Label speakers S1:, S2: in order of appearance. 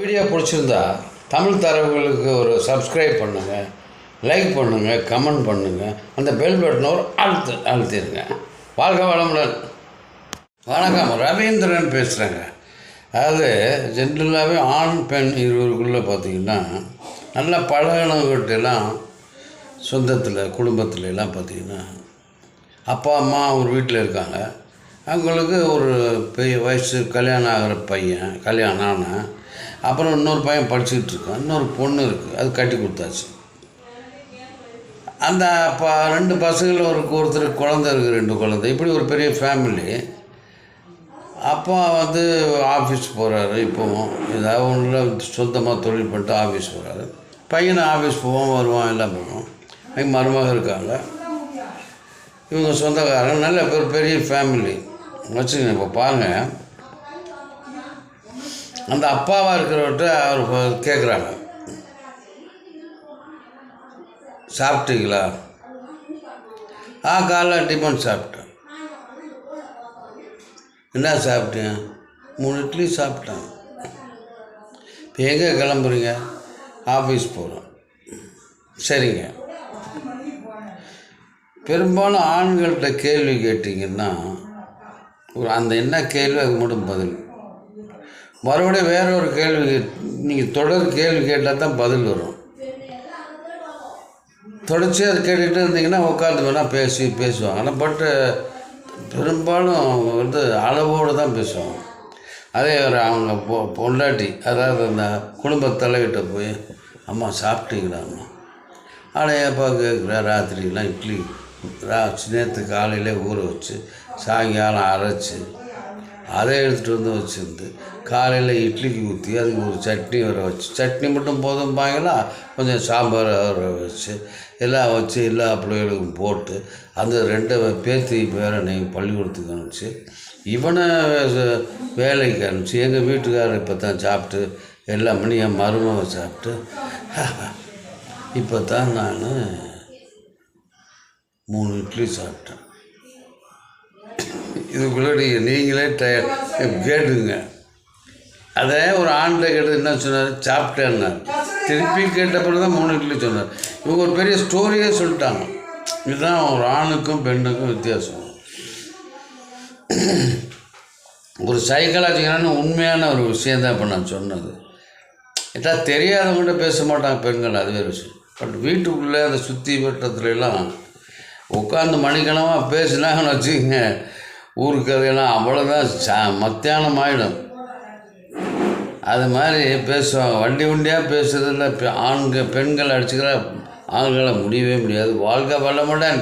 S1: Video பிடிச்சிருந்தா தமிழ் தரவுகளுக்கு ஒரு subscribe பண்ணுங்கள் லைக் பண்ணுங்கள் கமெண்ட் பண்ணுங்கள் அந்த பெல் பட்டனை ஒரு அழுத்து அழுத்திடுங்க. வாழ்க வளமுடன். வணக்கம் ரவீந்திரன் பேசுகிறேங்க அதாவது ஜென்ரலாகவே ஆண் பெண் இருவருக்குள்ளே பார்த்தீங்கன்னா நல்லா பழகினவங்ககிட்டலாம் சொந்தத்தில் குடும்பத்துல எல்லாம் பார்த்தீங்கன்னா அப்பா அம்மா ஒரு வீட்டில் இருக்காங்க. அவங்களுக்கு ஒரு பெரிய வயசு கல்யாணம் ஆகிற பையன் கல்யாணம் ஆனால் அப்புறம் இன்னொரு பையன் படிச்சுக்கிட்டு இருக்கான். இன்னொரு பொண்ணு இருக்குது அது கட்டி கொடுத்தாச்சு. அந்த அப்பா ரெண்டு பசங்களில் ஒரு ஒருத்தர் குழந்தை இருக்குது ரெண்டு குழந்தை. இப்படி ஒரு பெரிய ஃபேமிலி அப்பா வந்து ஆஃபீஸ் போகிறாரு இப்போவும் ஏதாவது ஒன்றில் சொந்தமாக தொழில் பண்ணிட்டு ஆஃபீஸ் போகிறாரு பையனை ஆஃபீஸ் போவோம் வருவான் எல்லாம் பண்ணுவான் எங்கள் மருமக இருக்காங்க. இவங்க சொந்தக்காரங்க. நல்ல ஒரு பெரிய ஃபேமிலி வச்சுக்கோங்க இப்போ பாருங்கள் அந்த அப்பாவாக இருக்கிறவர்கிட்ட அவர் கேட்குறாங்க சாப்பிட்டீங்களா? ஆ காலைல டிஃபன் சாப்பிட்டேன். என்ன சாப்பிட்டேன் மூணு இட்லி சாப்பிட்டேன். இப்போ எங்கே கிளம்புறீங்க? ஆஃபீஸ் போகிறோம் சரிங்க. பெரும்பாலும் ஆண்கள்கிட்ட கேள்வி கேட்டிங்கன்னா ஒரு அந்த என்ன கேள்வி அது மட்டும் பதில். மறுபடியும் வேற ஒரு கேள்வி நீங்கள் தொடர் கேள்வி கேட்டால் தான் பதில் வரும். தொடர்ச்சி அது கேட்டுகிட்டு இருந்தீங்கன்னா உட்காந்து வேணால் பேசி பேசுவாங்க. ஆனால் பட்டு பெரும்பாலும் அவங்க வந்து அளவோடு தான் பேசுவாங்க. அதே ஒரு அவங்க பொ பொண்டாட்டி அதாவது அந்த குடும்ப தலைகிட்ட போய் அம்மா சாப்பிட்டீங்களா அம்மா ஆனால் ஏப்பா கேட்குறா ராத்திரிலாம் இட்லி ரா நேற்று காலையில் ஊற வச்சு சாயங்காலம் அரைச்சி அதை எடுத்துகிட்டு வந்து வச்சுருந்து காலையில் இட்லிக்கு ஊற்றி அதுக்கு ஒரு சட்னி வர வச்சு சட்னி மட்டும் போதும் பாங்களா கொஞ்சம் சாம்பார் வர வச்சு எல்லாம் வச்சு எல்லா பிள்ளைகளுக்கும் போட்டு அந்த ரெண்டு பேத்தி பேரை நீங்கள் பள்ளிக்கூடத்துக்கு அனுப்பிச்சு இவனை வேலைக்கு அனுப்பிச்சு எங்கள் வீட்டுக்காரர் இப்போ தான் சாப்பிட்டு எல்லா பண்ணி என் மருமக சாப்பிட்டு இப்போ தான் நான் மூணு இட்லி சாப்பிட்டேன். இதுக்குள்ளே நீங்களே டய கேட்டுங்க. அதே ஒரு ஆண்கிட்ட கேட்டு என்ன சொன்னார்? சாப்பிட்டேன்னார். திருப்பி கேட்டப்பறம் தான் மூணு இட்லி சொன்னார். இவங்க ஒரு பெரிய ஸ்டோரியே சொல்லிட்டாங்க. இதுதான் ஒரு ஆணுக்கும் பெண்ணுக்கும் வித்தியாசம். ஒரு சைக்கலாஜிக்கலான உண்மையான ஒரு விஷயம் தான் இப்போ நான் சொன்னது. ஏட்டா தெரியாதவங்கள்ட்ட பேச மாட்டாங்க பெண்கள் அது வேறு விஷயம். பட் வீட்டுக்குள்ளே அந்த சுற்றி வட்டத்துலலாம் உட்காந்து மணிக்கணமாக பேசினாங்கன்னு வச்சுக்கோங்க. ஊர் கதையெல்லாம் அவ்வளோதான் சா மத்தியானம் ஆகிடும் அது மாதிரி பேசுவாங்க வண்டி வண்டியாக பேசுறதில்ல பெ- ஆண்கள் பெண்கள் அடிச்சுக்கிற ஆண்களை முடியவே முடியாது. வாழ்க வளமுடன்.